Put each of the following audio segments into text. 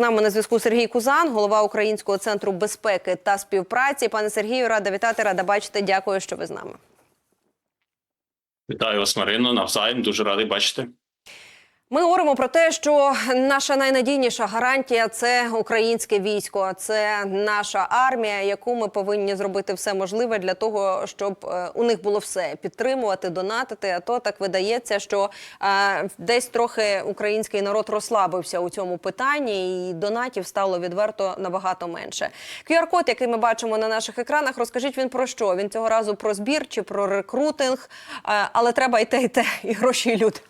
Нами на зв'язку Сергій Кузан, голова Українського центру безпеки та співпраці. Пане Сергію, рада вітати, рада бачити. Дякую, що ви з нами. Вітаю вас, Марино. Навзаєм дуже радий бачити. Ми говоримо про те, що наша найнадійніша гарантія це українське військо, це наша армія, яку ми повинні зробити все можливе для того, щоб е, у них було все підтримувати, донатити. А то так видається, що е, десь трохи український народ розслабився у цьому питанні, і донатів стало відверто набагато менше. QR-код, який ми бачимо на наших екранах, розкажіть він про що? Він цього разу про збір чи про рекрутинг, Е, але треба те, і те, і гроші, і люди.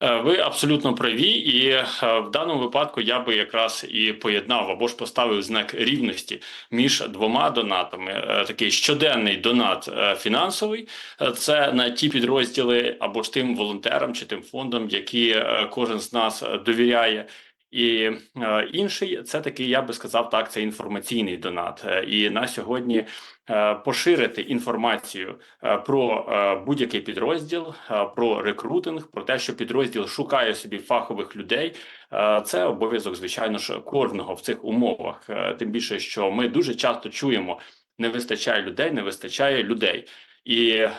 Е, Ви абсолютно праві, і е, в даному випадку я би якраз і поєднав або ж поставив знак рівності між двома донатами. Е, Такий щоденний донат фінансовий це на ті підрозділи або ж тим волонтерам чи тим фондам, які кожен з нас довіряє. І е, інший це такий, я би сказав, так, це інформаційний донат. Е, І на сьогодні е, поширити інформацію е, про е, будь-який підрозділ, е, про рекрутинг, про те, що підрозділ шукає собі фахових людей. е, Це обов'язок, звичайно ж, кожного в цих умовах. Е, Тим більше, що ми дуже часто чуємо: не вистачає людей, не вистачає людей. І е,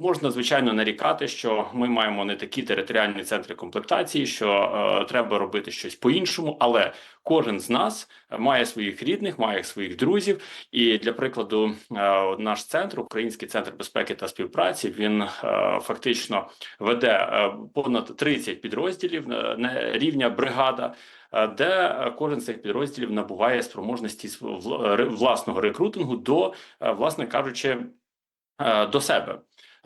можна звичайно нарікати, що ми маємо не такі територіальні центри комплектації, що е, треба робити щось по-іншому, але кожен з нас має своїх рідних, має своїх друзів. І для прикладу, е, наш центр, Український центр безпеки та співпраці, він фактично веде понад 30 підрозділів на рівня бригада. Де кожен з цих підрозділів набуває спроможності власного рекрутингу до, власне кажучи, до себе.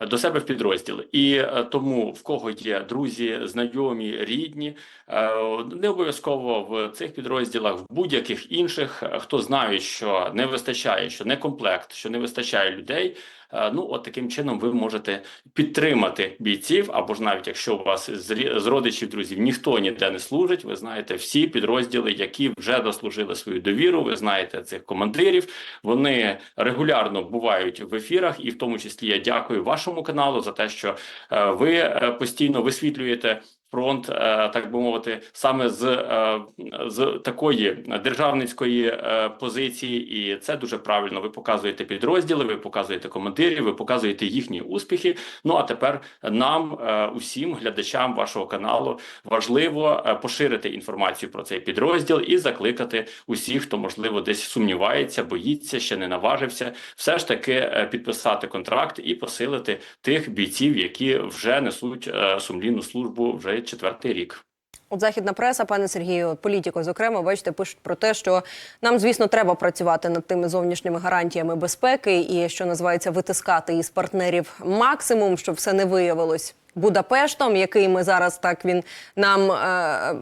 До себе в підрозділ, і е, тому в кого є друзі, знайомі, рідні, е, не обов'язково в цих підрозділах, в будь-яких інших, е, хто знає, що не вистачає, що не комплект, що не вистачає людей. Е, Ну, от таким чином ви можете підтримати бійців, або ж навіть якщо у вас з родичів, друзів ніхто ніде не служить, ви знаєте всі підрозділи, які вже заслужили свою довіру. Ви знаєте цих командирів. Вони регулярно бувають в ефірах, і в тому числі я дякую вашому каналу за те, що е, ви е, постійно висвітлюєте. Фронт, е, так би мовити, саме з, е, з такої державницької е, позиції, і це дуже правильно. Ви показуєте підрозділи, ви показуєте командирів, ви показуєте їхні успіхи. Ну а тепер нам, усім глядачам вашого каналу, важливо поширити інформацію про цей підрозділ і закликати усіх, хто можливо десь сумнівається, боїться, ще не наважився, все ж таки підписати контракт і посилити тих бійців, які вже несуть сумлінну службу вже четвертий рік. От західна преса, пане Сергію, політико, зокрема, бачите, пишуть про те, що нам, звісно, треба працювати над тими зовнішніми гарантіями безпеки і що називається витискати із партнерів максимум, щоб все не виявилось Будапештом, який ми зараз так він нам. Е-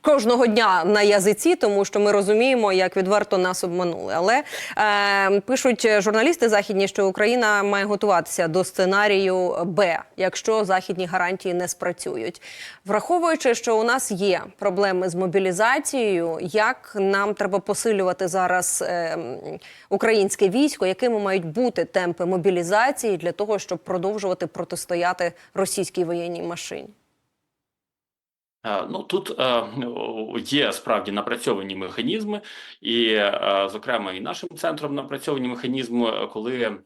Кожного дня на язиці, тому що ми розуміємо, як відверто нас обманули. Але е, пишуть журналісти західні, що Україна має готуватися до сценарію Б, якщо західні гарантії не спрацюють. Враховуючи, що у нас є проблеми з мобілізацією, як нам треба посилювати зараз е, українське військо, якими мають бути темпи мобілізації для того, щоб продовжувати протистояти російській воєнній машині. Е, Ну тут е, є справді напрацьовані механізми, і, е, зокрема, і нашим центром напрацьовані механізми, коли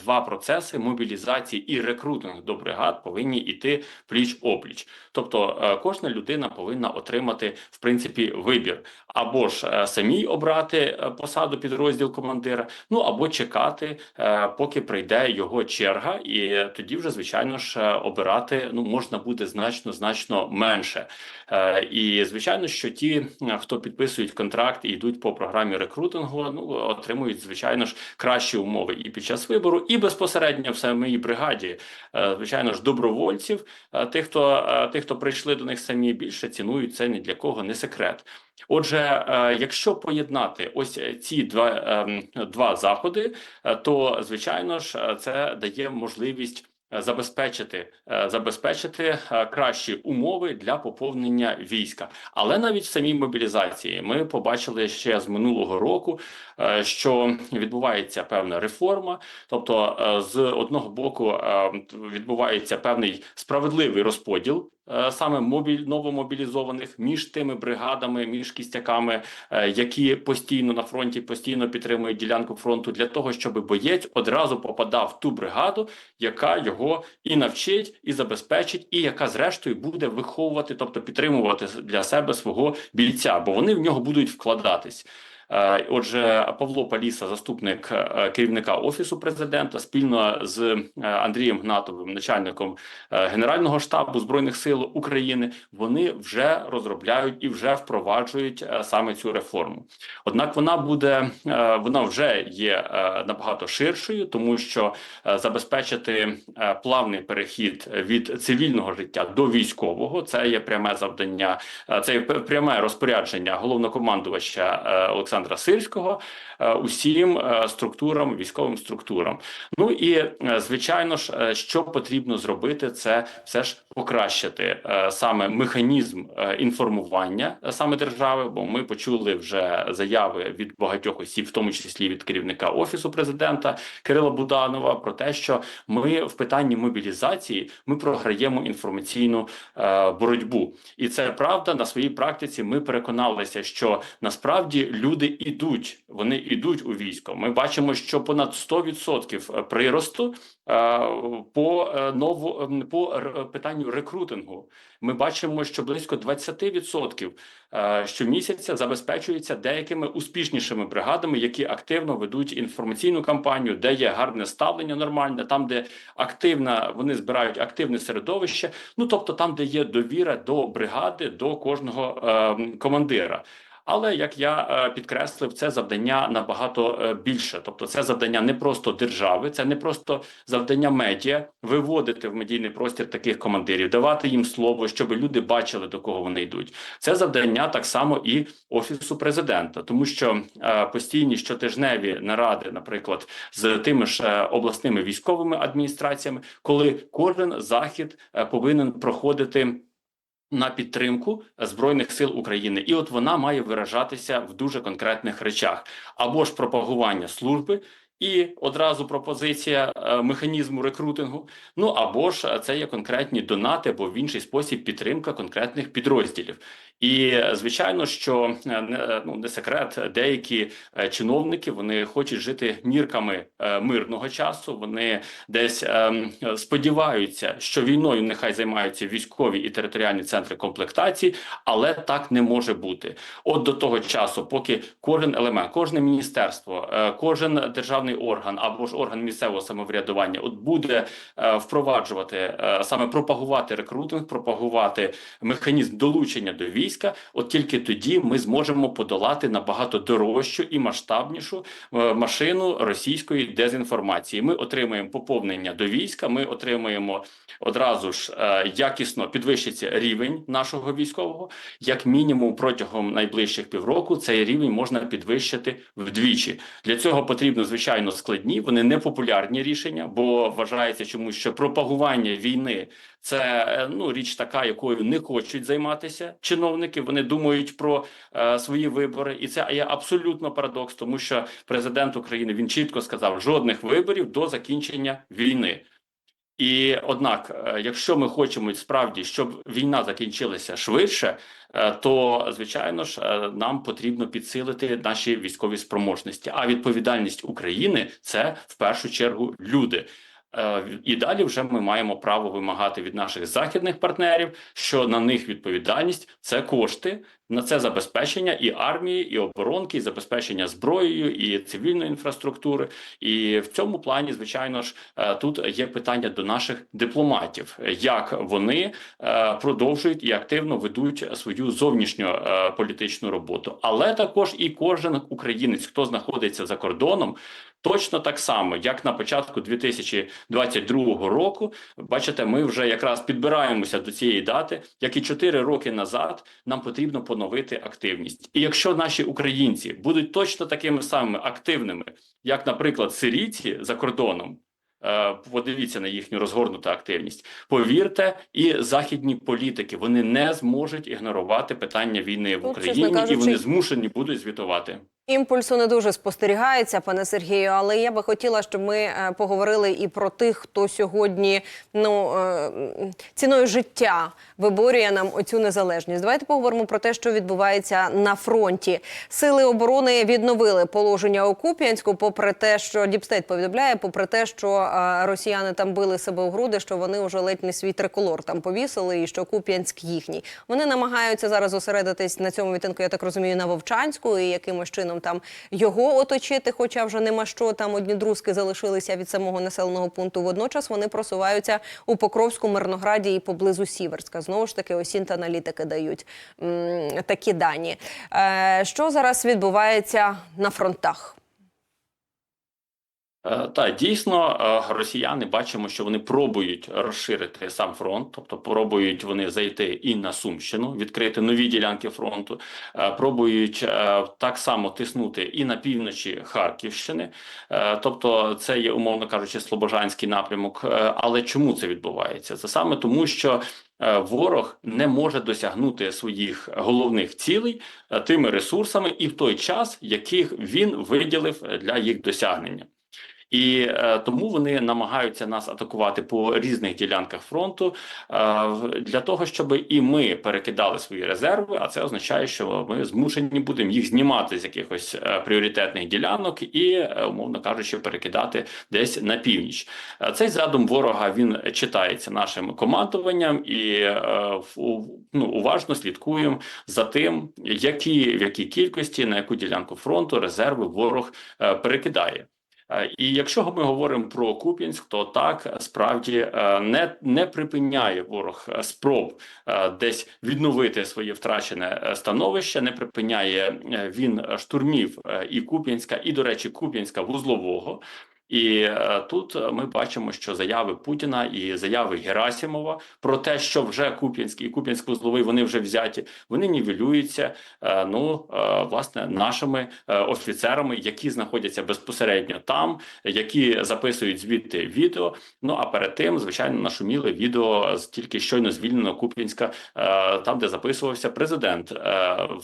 два процеси мобілізації і рекрутинг до бригад повинні йти пліч опліч. Тобто, е, кожна людина повинна отримати в принципі вибір або ж е, самій обрати е, посаду підрозділ командира, ну або чекати, поки прийде його черга, і тоді вже звичайно ж обирати ну можна буде значно значно менше. І звичайно, що ті, хто підписують контракт і йдуть по програмі рекрутингу, ну отримують звичайно ж кращі умови і під час вибору, і безпосередньо в самій бригаді. Звичайно ж, добровольців, тих, хто тих, хто прийшли до них самі більше цінують це ні для кого не секрет. Отже, е, якщо поєднати ось ці два, ем, два заходи, е, то звичайно ж е, це дає можливість е, забезпечити, е, забезпечити е, кращі умови для поповнення війська. Але навіть в самій мобілізації ми побачили ще з минулого року, е, що відбувається певна реформа, тобто е, з одного боку е, відбувається певний справедливий розподіл е, саме мобіль новомобілізованих між тими бригадами, між кістяками, е, які постійно на фронті, постійно підтримують ділянку фронту, для того, щоб боєць одразу попадав в ту бригаду, яка його і навчить, і забезпечить, і яка зрештою буде виховувати, тобто підтримувати для себе свого бійця, бо вони в нього будуть вкладатись. Е, Отже, Павло Паліса, заступник е, керівника офісу президента, спільно з е, Андрієм Гнатовим, начальником Генерального штабу збройних сил України, вони вже розробляють і вже впроваджують саме цю реформу. Однак вона буде вона вже є набагато ширшою, тому що забезпечити плавний перехід від цивільного життя до військового це є пряме завдання, це є пряме розпорядження головнокомандувача е, Олександра Сирського е, усім е, структурам, військовим структурам. Ну і е, звичайно ж, що потрібно зробити, це все ж покращити саме механізм інформування саме держави. Бо ми почули вже заяви від багатьох осіб, в тому числі від керівника офісу президента Кирила Буданова, про те, що ми в питанні мобілізації ми програємо інформаційну боротьбу, і це правда на своїй практиці. Ми переконалися, що насправді люди ідуть, вони ідуть у військо. Ми бачимо, що понад 100% приросту е, по е, нову ем, по питанню рекрутингу. Ми бачимо, що близько 20% е, щомісяця забезпечується деякими успішнішими бригадами, які активно ведуть інформаційну кампанію, де є гарне ставлення нормальне, там, де активна вони збирають активне середовище. Ну тобто, там, де є довіра до бригади, до кожного е, командира. Але як я е, підкреслив, це завдання набагато е, більше. Тобто, це завдання не просто держави, це не просто завдання медіа виводити в медійний простір таких командирів, давати їм слово, щоб люди бачили до кого вони йдуть. Це завдання так само і офісу президента, тому що е, постійні щотижневі наради, наприклад, з тими ж обласними військовими адміністраціями, коли кожен захід повинен проходити на підтримку збройних сил України, і от вона має виражатися в дуже конкретних речах або ж пропагування служби. І одразу пропозиція е, механізму рекрутингу. Ну або ж е, це є конкретні донати, або в інший спосіб підтримка конкретних підрозділів. І е, звичайно, що ну не секрет, деякі чиновники вони хочуть жити мірками мирного часу. Вони десь сподіваються, що війною нехай займаються військові і територіальні центри комплектації, але так не може бути. От до того часу, поки кожен елемент, кожне міністерство, кожен державний орган або ж орган місцевого самоврядування, от буде е, впроваджувати е, саме пропагувати рекрутинг, пропагувати механізм долучення до війська. От тільки тоді ми зможемо подолати набагато дорожчу і масштабнішу е, машину російської дезінформації. Ми отримаємо поповнення до війська. Ми отримаємо одразу ж е, якісно підвищиться рівень нашого військового. Як мінімум, протягом найближчих півроку цей рівень можна підвищити вдвічі. Для цього потрібно звичайно складні, вони не популярні рішення, бо вважається чомусь, що пропагування війни це е, ну річ така, якою не хочуть займатися чиновники. Вони думають про е, свої вибори, і це є абсолютно парадокс, тому що президент України він чітко сказав: жодних виборів до закінчення війни. І однак, е, якщо ми хочемо справді, щоб війна закінчилася швидше, е, то звичайно ж е, нам потрібно підсилити наші військові спроможності. А відповідальність України це в першу чергу люди. Е, І далі вже ми маємо право вимагати від наших західних партнерів, що на них відповідальність це кошти на це забезпечення і армії, і оборонки, і забезпечення зброєю, і цивільної інфраструктури. І в цьому плані, звичайно ж, е, тут є питання до наших дипломатів, як вони е, продовжують і активно ведуть свою зовнішню політичну роботу, але також і кожен українець, хто знаходиться за кордоном. Точно так само, як на початку 2022 року, бачите, ми вже якраз підбираємося до цієї дати, як і 4 роки назад, нам потрібно поновити активність. І якщо наші українці будуть точно такими самими активними, як, наприклад, сирійці за кордоном. е, Подивіться на їхню розгорнуту активність. Повірте, і західні політики вони не зможуть ігнорувати питання війни в Ну, Україні, і вони змушені будуть звітувати. Імпульсу не дуже спостерігається, пане Сергію, але я би хотіла, щоб ми е, поговорили і про тих, хто сьогодні ну е, ціною життя виборює нам оцю незалежність. Давайте поговоримо про те, що відбувається на фронті. Сили оборони відновили положення у Куп'янську, попри те, що Діпстейт повідомляє, попри те, що е, росіяни там били себе у груди, що вони вже ледь не свій триколор там повісили, і що Куп'янськ їхній. Вони намагаються зараз зосередитись на цьому відтинку, я так розумію, на Вовчанську і якимось чином там його оточити, хоча вже нема що там одні друзки залишилися від самого населеного пункту. Водночас вони просуваються у Покровську, Мирнограді і поблизу Сіверська. Знову ж таки, осінт аналітики дають м, такі дані. Е, що зараз відбувається на фронтах? Е, Так, дійсно, е, росіяни бачимо, що вони пробують розширити сам фронт, тобто пробують вони зайти і на Сумщину, відкрити нові ділянки фронту, е, пробують так само тиснути і на півночі Харківщини, тобто це є, умовно кажучи, Слобожанський напрямок. Але чому це відбувається? Це саме тому, що ворог не може досягнути своїх головних цілей тими ресурсами і в той час, яких він виділив для їх досягнення. І е, тому вони намагаються нас атакувати по різних ділянках фронту е, для того, щоб і ми перекидали свої резерви. А це означає, що ми змушені будемо їх знімати з якихось е, пріоритетних ділянок і, е, умовно кажучи, перекидати десь на північ. Е, Цей задум ворога він читається нашим командуванням, і е, ну, уважно слідкуємо за тим, які в якій кількості на яку ділянку фронту резерви ворог е, перекидає. Е, І якщо ми говоримо про Куп'янськ, то так справді е, не, не припиняє ворог е, спроб десь відновити своє втрачене становище, не припиняє він штурмів і Куп'янська, і, до речі, Куп'янська вузлового. І е, тут ми бачимо, що заяви Путіна і заяви Герасімова про те, що вже Куп'янський і Куп'янськ-Вузловий вони вже взяті, вони нівелюються. е, Ну е, власне нашими офіцерами, які знаходяться безпосередньо там, які записують звідти відео. Ну а перед тим, звичайно, нашуміли відео з тільки щойно звільненого Куп'янська, там де записувався президент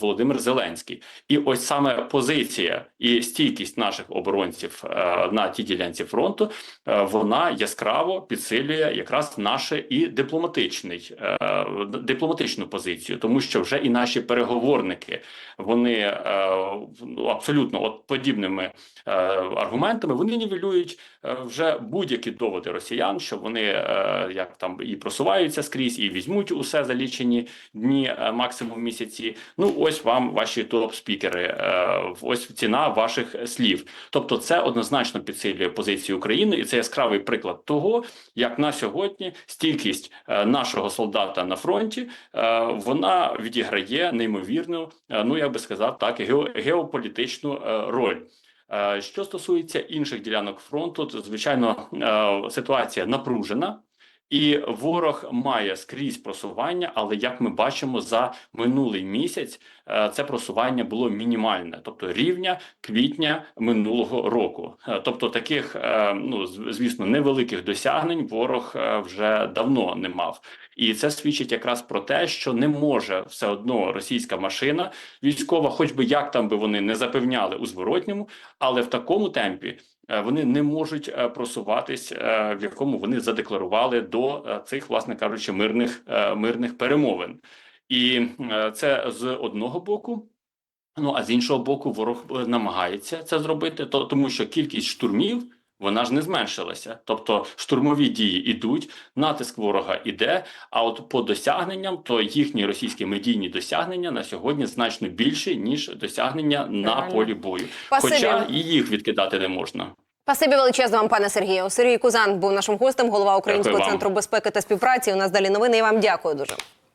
Володимир Зеленський. І ось саме позиція і стійкість наших оборонців на тій ділянці фронту е, вона яскраво підсилює якраз наше і дипломатичний е, дипломатичну позицію, тому що вже і наші переговорники вони е, ну, абсолютно от подібними аргументами вони нівелюють вже будь-які доводи росіян, що вони як там і просуваються скрізь, і візьмуть усе за лічені дні, максимум місяці. Ну ось вам ваші топ-спікери, ось ціна ваших слів. Тобто, це однозначно підсилює позицію України, і це яскравий приклад того, як на сьогодні стійкість е, нашого солдата на фронті е, вона відіграє неймовірну, е, ну я би сказав, так гео- геополітичну роль. Що стосується інших ділянок фронту, то звичайно ситуація напружена. І ворог має скрізь просування, але як ми бачимо, за минулий місяць е, це просування було мінімальне, тобто рівня квітня минулого року. Е, Тобто таких, е, ну звісно, невеликих досягнень ворог вже давно не мав. І це свідчить якраз про те, що не може все одно російська машина військова, хоч би як там би вони не запевняли у зворотньому, але в такому темпі вони не можуть е, просуватись, е, в якому вони задекларували до е, цих, власне кажучи, мирних е, мирних перемовин. І е, це з одного боку. Ну а з іншого боку, ворог е, намагається це зробити, то тому що кількість штурмів вона ж не зменшилася. Тобто штурмові дії ідуть, натиск ворога іде. А от по досягненням, то їхні російські медійні досягнення на сьогодні значно більші ніж досягнення на полі бою. Хоча і їх відкидати не можна. Спасибі величезно вам, пане Сергію. Сергій Кузан був нашим гостем, голова Українського Дякую вам. центру безпеки та співпраці. У нас далі новини. Я вам дякую дуже.